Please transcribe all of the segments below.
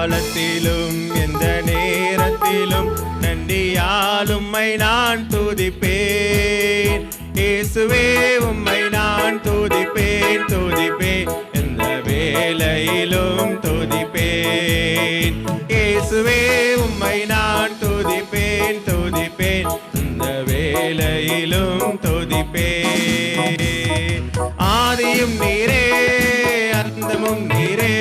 காலத்திலும் எந்த நேரத்திலும் நன்றியால் உம்மை நான் துதிப்பேன். இயேசுவே உம்மை நான் துதிப்பேன் துதிப்பேன். எந்த வேலையிலும் துதிப்பேன். இயேசுவே உம்மை நான் துதிப்பேன் துதிப்பேன். இந்த வேலையிலும் துதிப்பேன். ஆதியும் நீரே அந்தமும் நீரே.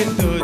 que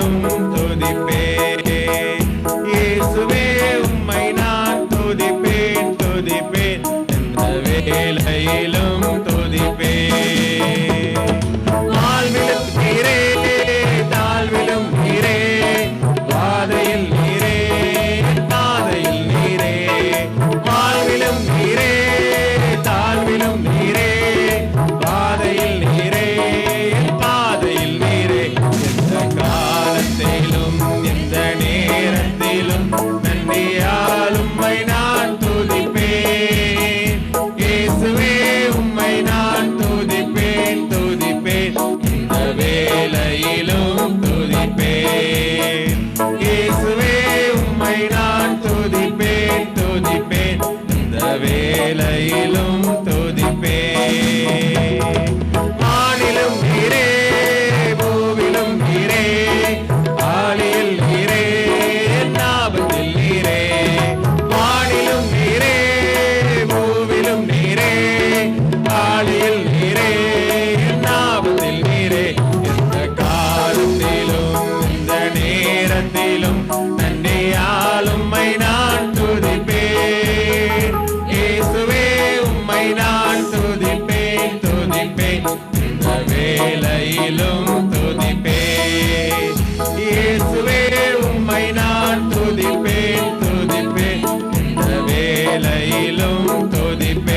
நாளும் துதிப்பேன். இயேசுவே உம்மை நான் துதிப்பேன் துதிப்பேன். எந்த வேலையிலும் மரணத்திலும் நன்றியால் உம்மை நான் துதிப்பேன். இயேசுவே உம்மை நான் துதிப்பேன் துதிப்பேன். இந்த வேலையிலும் துதிப்பேன். இயேசுவே உம்மை நான் துதிப்பேன் துதிப்பேன். இந்த வேலையிலும் துதிப்பேன்.